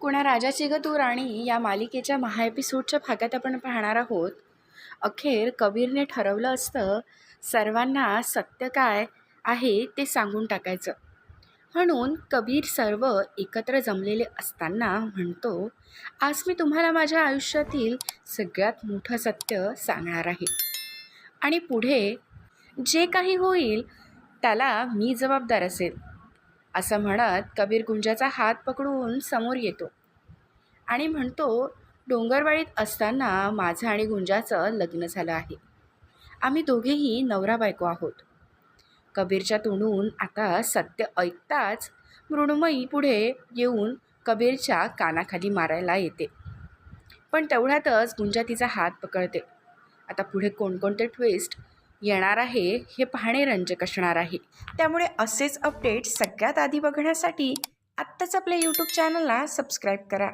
कुणा राजाची ग तू राणी? या मालिकेच्या महा एपिसोडच्या भागात आपण पाहणार आहोत. अखेर कबीरने ठरवलं असतं सर्वांना सत्य काय आहे ते सांगून टाकायचं. म्हणून कबीर सर्व एकत्र जमलेले असताना म्हणतो आज मी तुम्हाला माझ्या आयुष्यातील सगळ्यात मोठं सत्य सांगणार आहे. आणि पुढे जे काही होईल त्याला मी जबाबदार असेल. असं म्हणत कबीर गुंजाचा हात पकडून समोर येतो. आणि म्हणतो डोंगरवाडीत असताना माझं आणि गुंजाचं लग्न झालं आहे. आम्ही दोघेही नवरा बायको आहोत. कबीरच्या तोंडून आता सत्य ऐकताच मृण्मयी पुढे येऊन कबीरच्या कानाखाली मारायला येते. पण तेवढ्यातच गुंजा तिचा हात पकडते. आता पुढे कोणकोणते ट्विस्ट येणार आहे हे पाहणे रंजक असणार आहे. त्यामुळे असेच अपडेट सगळ्यात आधी बघण्यासाठी आत्ताच आपल्या यूट्यूब चॅनलला सबस्क्राईब करा.